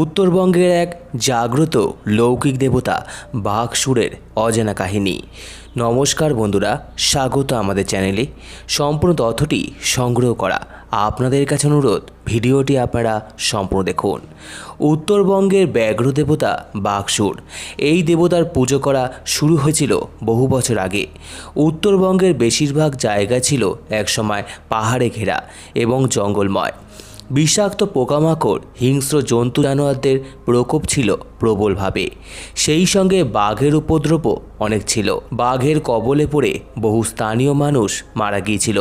উত্তরবঙ্গের এক জাগ্রত লৌকিক দেবতা বাঘসুরের অজানা কাহিনী। নমস্কার বন্ধুরা, স্বাগত আমাদের চ্যানেলে। সম্পূর্ণ তথ্যটি সংগ্রহ করা আপনাদের কাছে অনুরোধ, ভিডিওটি আপনারা সম্পূর্ণ দেখুন। উত্তরবঙ্গের ব্যাঘ্র দেবতা বাঘসুর, এই দেবতার পুজো করা শুরু হয়েছিল বহু বছর আগে। উত্তরবঙ্গের বেশিরভাগ জায়গা ছিল একসময় পাহাড়ে ঘেরা এবং জঙ্গলময়। বিষাক্ত পোকামাকড় হিংস্র জন্তু জানোয়ারদের প্রকোপ ছিল। প্রবলভাবে। সেই সঙ্গে বাঘের উপদ্রবও অনেক ছিল। বাঘের কবলে পড়ে বহু স্থানীয় মানুষ মারা গিয়েছিল।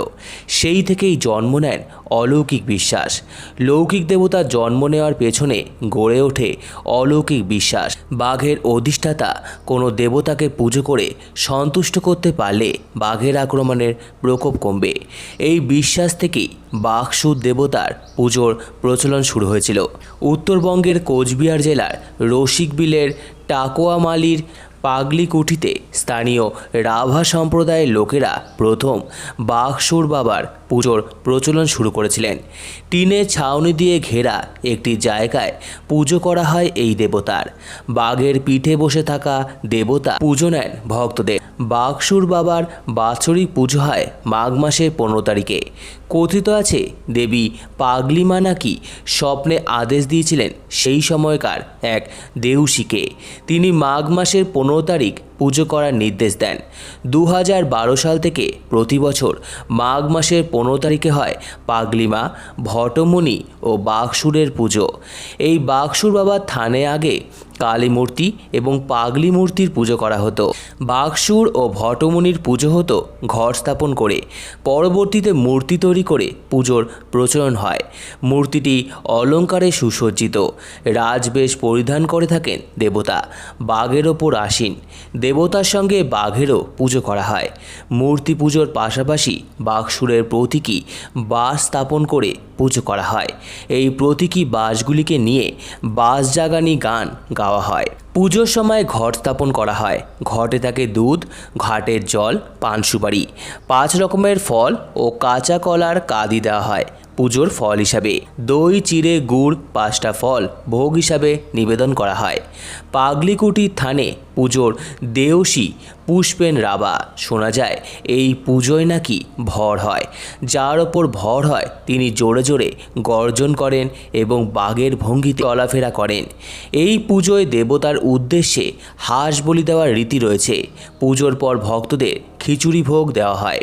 সেই থেকেই জন্ম নেন অলৌকিক বিশ্বাস। লৌকিক দেবতার জন্ম নেওয়ার পেছনে গড়ে ওঠে অলৌকিক বিশ্বাস। বাঘের অধিষ্ঠাতা কোনো দেবতাকে পুজো করে সন্তুষ্ট করতে পারলে বাঘের আক্রমণের প্রকোপ কমবে। এই বিশ্বাস থেকেই বাঘসুদ দেবতার পুজোর প্রচলন শুরু হয়েছিল। উত্তরবঙ্গের কোচবিহার জেলার রসিকবিলের টাকোয়ামালির পাগলিকুঠিতে স্থানীয় রাভা সম্প্রদায়ের লোকেরা প্রথম বাঘসুর বাবার পুজোর প্রচলন শুরু করেছিলেন। টিনে ছাউনি দিয়ে ঘেরা একটি জায়গায় পুজো করা হয় এই দেবতার। বাঘের পিঠে বসে থাকা দেবতা পুজো নেন ভক্তদের। বাঘসুর বাবার বাৎসরিক পুজো হয় মাঘ মাসের পনেরো তারিখে। কথিত আছে, দেবী পাগলিমা নাকি স্বপ্নে আদেশ দিয়েছিলেন সেই সময়কার এক দেউসীকে তিনি মাঘ মাসের পনেরো তারিখ পুজো করার নির্দেশ দেন। দু হাজার বারো সাল থেকে প্রতি বছর মাঘ মাসের পনেরো তারিখে হয় পাগলিমা ভটমণি ও বাঘসুরের পুজো। এই বাঘসুর বাবা থানে আগে কালী মূর্তি এবং পাগলি মূর্তির পুজো করা হতো। বাঘসুর ও ভটমণির পুজো হতো ঘর স্থাপন করে। পরবর্তীতে মূর্তি তৈরি করে পুজোর প্রচলন হয়। মূর্তিটি অলঙ্কারে সুসজ্জিত। রাজবেশ পরিধান করে থাকেন দেবতা। বাঘের ওপর আসীন। দেবতার সঙ্গে বাঘেরও পুজো করা হয়। মূর্তি পুজোর পাশাপাশি বাঘসুরের প্রতীকী বাস স্থাপন করে পুজো করা হয়। এই প্রতীকী বাসগুলিকে নিয়ে বাস জাগানি গান গাওয়া হয়। পুজোর সময় ঘট স্থাপন করা হয়। ঘটে থাকে দুধ, ঘাটের জল, পান সুপারি। পাঁচ রকমের ফল ও কাঁচা কলার কাদি দেওয়া হয়। পুজোর ফল হিসাবে। দই, চিড়ে, গুড়, পাঁচটা ফল ভোগ হিসাবে নিবেদন করা হয়। পাগলিকুটির থানে পুজোর দেওসি পুষ্পেন রাবা শোনা যায়, এই পুজোয় নাকি ভর হয়। যার ওপর ভর হয়, তিনি জোরে জোরে গর্জন করেন এবং বাঘের ভঙ্গিতে চলাফেরা করেন। এই পুজোয় দেবতার উদ্দেশ্যে হাঁস বলি দেওয়ার রীতি রয়েছে। পুজোর পর ভক্তদের খিচুড়ি ভোগ দেওয়া হয়।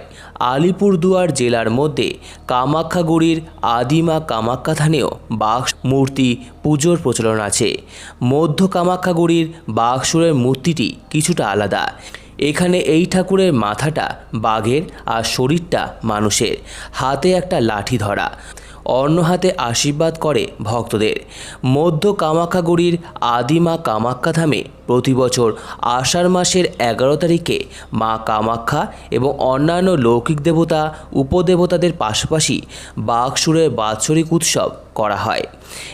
আলিপুরদুয়ার জেলার মধ্যে কামাখ্যাগুড়ির আদিমা কামাখ্যা থানেও বাঘ মূর্তি পুজোর প্রচলন আছে। মধ্য কামাখ্যাগুড়ির বাঘসুরের মূর্তিটি কিছুটা আলাদা। এখানে এই ঠাকুরের মাথাটা বাঘের আর শরীরটা মানুষের। হাতে একটা লাঠি ধরা। অন্য হাতে আশীর্বাদ করে ভক্তদের। মধ্য কামাখ্যাগুড়ির আদিমা কামাখ্যা ধামে প্রতি বছর আষাঢ় মাসের এগারো তারিখে মা কামাখ্যা এবং অন্যান্য লৌকিক দেবতা, উপদেবতাদের পাশাপাশি বাঘসুরের বাৎসরিক উৎসব করা হয়।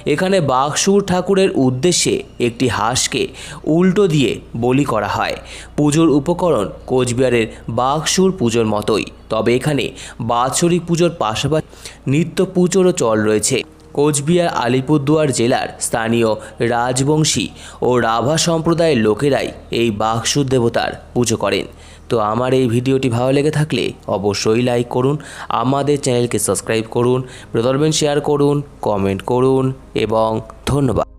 এখানে বাঘসুর ঠাকুরের উদ্দেশ্যে একটি হাঁসকে উল্টো দিয়ে বলি করা হয়। পুজোর উপকরণ কোচবিহারের বাঘসুর পুজোর মতোই। তবে এখানে বাৎসরিক পুজোর পাশাপাশি নিত্য পুজোরও চল রয়েছে। কোচবিহার আলিপুরদুয়ার জেলার স্থানীয় রাজবংশী ও রাভা সম্প্রদায়ের লোকেরাই এই বাঘসুর দেবতার পুজো করেন। তো আমার এই ভিডিওটি ভালো লেগে থাকলে অবশ্যই লাইক করুন, আমাদের চ্যানেলকে সাবস্ক্রাইব করুন প্রদর্বেন শেয়ার করুন কমেন্ট করুন এবং ধন্যবাদ।